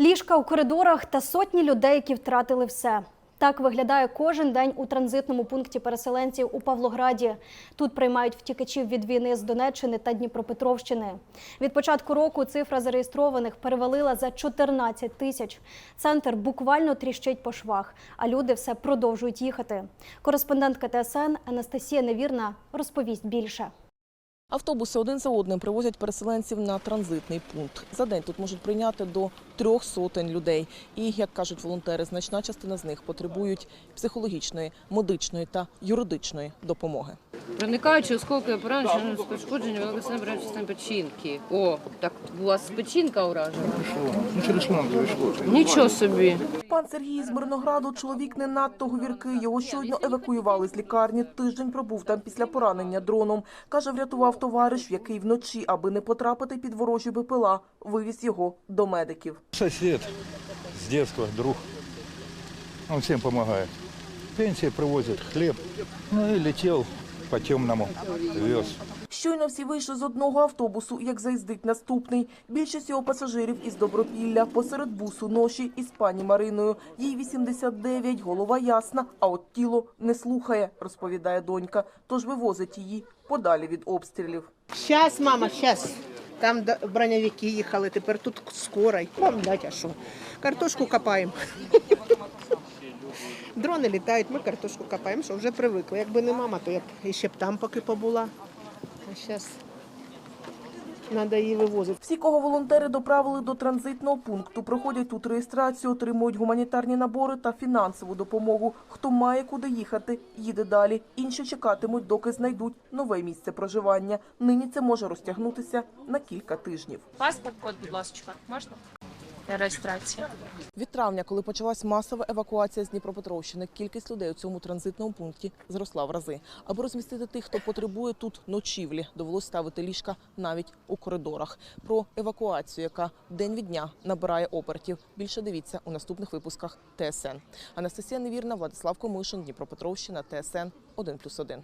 Ліжка у коридорах та сотні людей, які втратили все. Так виглядає кожен день у транзитному пункті переселенців у Павлограді. Тут приймають втікачів від війни з Донеччини та Дніпропетровщини. Від початку року цифра зареєстрованих перевалила за 14 тисяч. Центр буквально тріщить по швах, а люди все продовжують їхати. Кореспондентка ТСН Анастасія Невірна розповість більше. Автобуси один за одним привозять переселенців на транзитний пункт. За день тут можуть прийняти до трьох сотень людей. І, як кажуть волонтери, значна частина з них потребують психологічної, медичної та юридичної допомоги. Проникаючи осколки поранення з пошкодження великосембрної частини печінки. О, так у вас печінка уражена. Ну, через шланг вийшло. Нічого собі. Пан Сергій з Мирнограду чоловік не надто говіркий. Його щойно евакуювали з лікарні. Тиждень пробув там після поранення дроном. Каже, врятував товариш, який вночі, аби не потрапити під ворожі БПЛА, вивіз його до медиків. Сосед с детства, друг. Он всем помогает. Пенсии привозит, хлеб. Ну и летел по темному, вез. Щойно всі вийшли з одного автобусу, як заїздить наступний. Більшість його пасажирів із Добропілля. Посеред бусу ноші із пані Мариною. Їй 89, голова ясна, а от тіло не слухає, розповідає донька. Тож вивозить її подалі від обстрілів. Щас, мама, щас. Там броневики їхали, тепер тут скоро. Вам дать, а що? Картошку копаємо. Дрони літають, ми картошку копаємо, що вже привикли. Якби не мама, то я б ще б там поки побула. А зараз треба її вивозити. Всі, кого волонтери доправили до транзитного пункту, проходять тут реєстрацію, отримують гуманітарні набори та фінансову допомогу. Хто має куди їхати, їде далі. Інші чекатимуть, доки знайдуть нове місце проживання. Нині це може розтягнутися на кілька тижнів. Паспорт, код, будь ласка, можна? Для реєстрації. Від травня, коли почалась масова евакуація з Дніпропетровщини, кількість людей у цьому транзитному пункті зросла в рази. Аби розмістити тих, хто потребує тут ночівлі, довелось ставити ліжка навіть у коридорах. Про евакуацію, яка день від дня набирає опертів. Більше дивіться у наступних випусках ТСН. Анастасія Невірна, Владислав Комишин, Дніпропетровщина, ТСН 1+,1.